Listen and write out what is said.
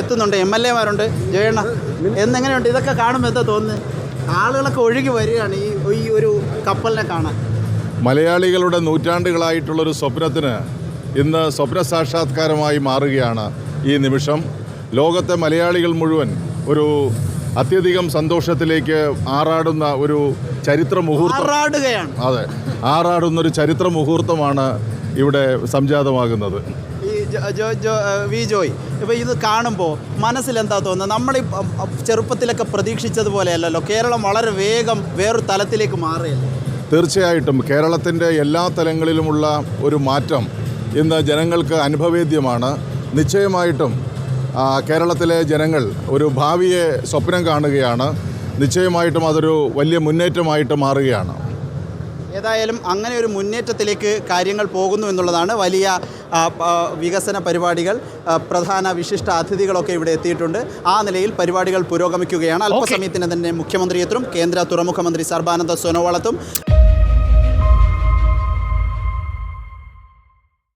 എത്തുന്നുണ്ട്. M L എമാരുണ്ട്. ജയണ്ണ എന്നെങ്ങനെയുണ്ട്? ഇതൊക്കെ കാണുമ്പോൾ എന്താ തോന്നുന്നത് ആളുകളൊക്കെ ഒഴുകി വരികയാണ് ഈ ഈ ഒരു കപ്പലിനെ കാണാൻ. മലയാളികളുടെ നൂറ്റാണ്ടുകളായിട്ടുള്ളൊരു സ്വപ്നത്തിന് ഇന്ന് സ്വപ്ന സാക്ഷാത്കാരമായി മാറുകയാണ് ഈ നിമിഷം. ലോകത്തെ മലയാളികൾ മുഴുവൻ ഒരു അത്യധികം സന്തോഷത്തിലേക്ക് ആറാടുന്ന ഒരു ചരിത്ര മുഹൂർത്തം അതെ ആറാടുന്ന ഒരു ചരിത്ര മുഹൂർത്തമാണ് ഇവിടെ സംജാതമാകുന്നത്. വി ജോയ്. ഇപ്പോൾ ഇത് കാണുമ്പോൾ മനസ്സിലെന്താ തോന്നുന്നത് നമ്മൾ ചെറുപ്പത്തിലൊക്കെ പ്രതീക്ഷിച്ചതുപോലെയല്ലല്ലോ. കേരളം വളരെ വേഗം വേറൊരു തലത്തിലേക്ക് മാറുകയല്ലേ? തീർച്ചയായിട്ടും കേരളത്തിന്റെ എല്ലാ തലങ്ങളിലുമുള്ള ഒരു മാറ്റം ഇന്ന് ജനങ്ങൾക്ക് അനുഭവേദ്യമാണ്. നിശ്ചയമായിട്ടും കേരളത്തിലെ ജനങ്ങൾ ഒരു ഭാവിയെ സ്വപ്നം കാണുകയാണ്. നിശ്ചയമായിട്ടും അതൊരു വലിയ മുന്നേറ്റമായിട്ട് മാറുകയാണ്. ഏതായാലും അങ്ങനെ ഒരു മുന്നേറ്റത്തിലേക്ക് കാര്യങ്ങൾ പോകുന്നു എന്നുള്ളതാണ് വലിയ വികസന പരിപാടികൾ പ്രധാന വിശിഷ്ട അതിഥികളൊക്കെ ഇവിടെ എത്തിയിട്ടുണ്ട്. ആ നിലയിൽ പരിപാടികൾ പുരോഗമിക്കുകയാണ്. അല്പസമയത്തിന് തന്നെ മുഖ്യമന്ത്രി എത്തും. കേന്ദ്ര തുറമുഖ മന്ത്രി സർബാനന്ദ സോനോവാളത്തും